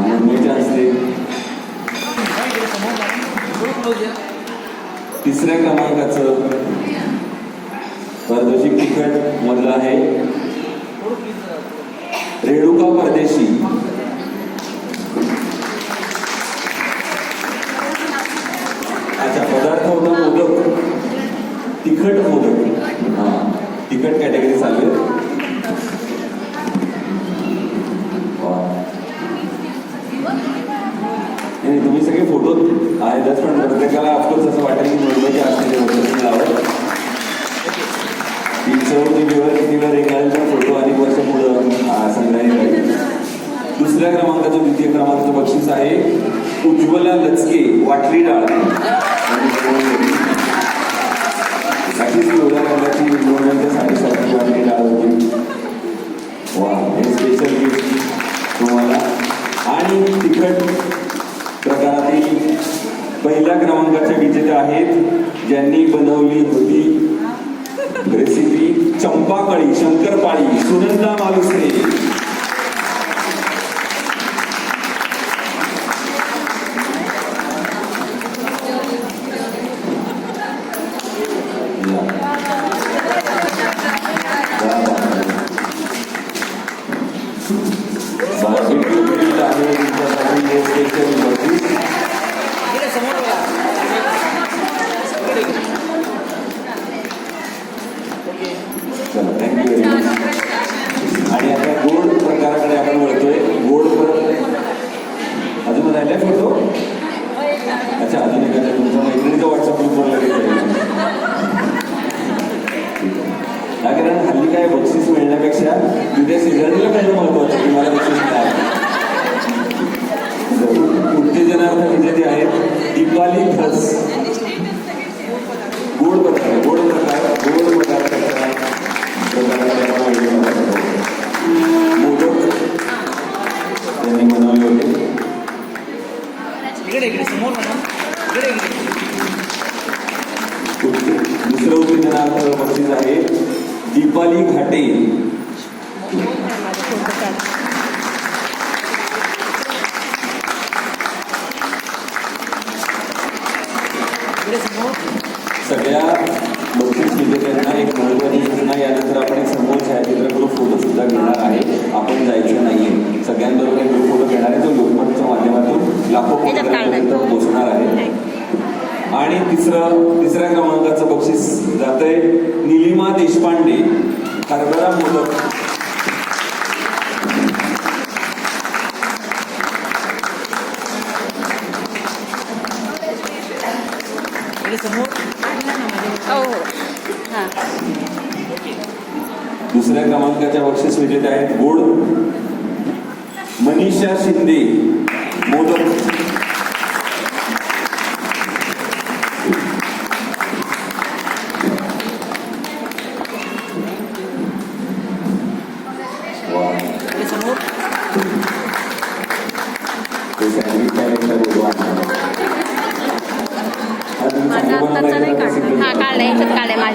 मुंबईच्या असते तिसऱ्या क्रमांकाचं परदेशी तिखट मधलं आहे. रेणुका परदेशी. अच्छा पदार्थ होता मोदक. तिखट मोदक. हा तिखट कॅटेगरी चालू आहे. सगळे फोटो आहेतच पण प्रत्येकाला ऑफकोर्स असं वाटेल की मुंबईचे असलेले वस्तू लावत ती चव टीव्हीवर टीव्हीवर एकांचा फोटो अनेक वर्ष पुढं आ, संग्रहित राहील दुसऱ्या क्रमांकाचा द्वितीय क्रमांकाचं बक्षीस आहे उज्ज्वला लचके वाटली डाळ. पहिल्या क्रमांकाचे विजेते आहेत ज्यांनी बनवली होती रेसिपी चंपाकळी शंकरपाळी सुनंदा मालुसरे. कारण हल्ली काय बक्षीस मिळण्यापेक्षा तिथे सिझनला पहिलं महत्वाचं की मला बक्षीस मिळालं. उत्तेजनार्थ विजेते आहेत दीपाली धस गोड प्रकार गोड प्रकार गोड प्रकार मोदक त्यांनी बनवले होते. इकडे इकडे समोर दीपाली घाटे. सगळ्या बक्षीस विजेत्यांना एक महत्वाची सूचना यानंतर आपण एक समोर छायाचित्र ग्रुप फोटो सुद्धा घेणार आहे. आपण जायचं नाहीये. सगळ्यांबरोबर एक ग्रुप फोटो घेणार आहे. जो लोकमतच्या माध्यमातून लाखो पोहोचणार आहे. आणि तिसरं तिसऱ्या क्रमांकाचं बक्षीस जातंय निलिमा देशपांडे हरभरा मोदक. हो हां. दुसऱ्या क्रमांकाच्या बक्षीस विजेते आहेत गोड मनीषा शिंदे मोदक.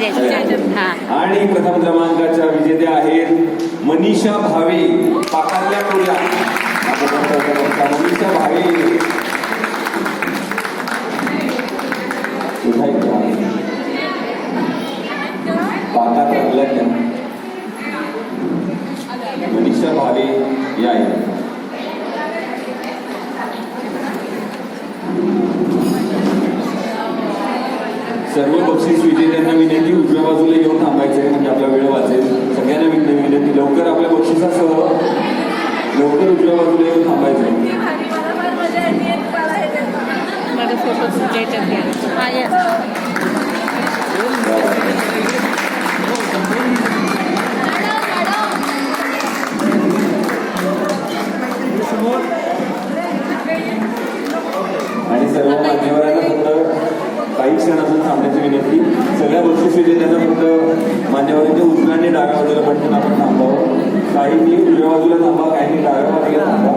आणि प्रथम क्रमांकाच्या विजेत्या आहेत मनीषा भावे पाकातल्या पुऱ्या मनीषा भावे. आहे पाकात मनीषा भावे या सर्व बक्षीस विजेत्यांना विनंती उजव्या बाजूला येऊन थांबायचं आहे म्हणजे आपला वेळ वाचेल. सगळ्यांना विन- विनंती लवकर आपल्या बक्षिसासह लवकर उजव्या बाजूला येऊन थांबायचं आहे माझा फोटो एक असं अजून विनंती सगळ्या गोष्टी सुविधा फक्त मान्यवरांच्या उचलांनी डाव्या बाजूला पटकन आपण थांबावं काहींनी उजव्या बाजूला थांबा काहींनी डाव्या बाजूला थांबा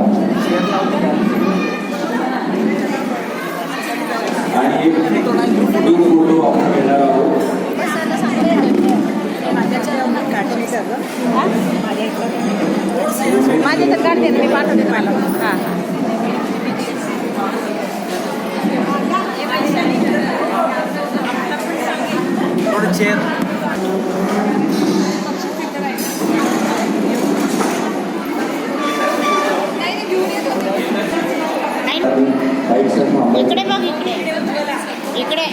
आणि एक फोटो आपण घेणार आहोत. माझे तर काढते मी पाठवते मला. हां. थांबा. इकडे बघ इकडे. इकडे.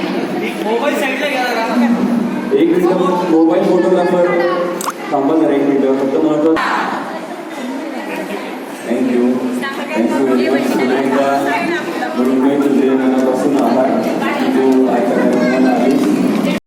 मोबाईल साईडला घ्या एक मिनिट मोबाईल फोटोग्राफर थांबा जरा एक मिनिट. फक्त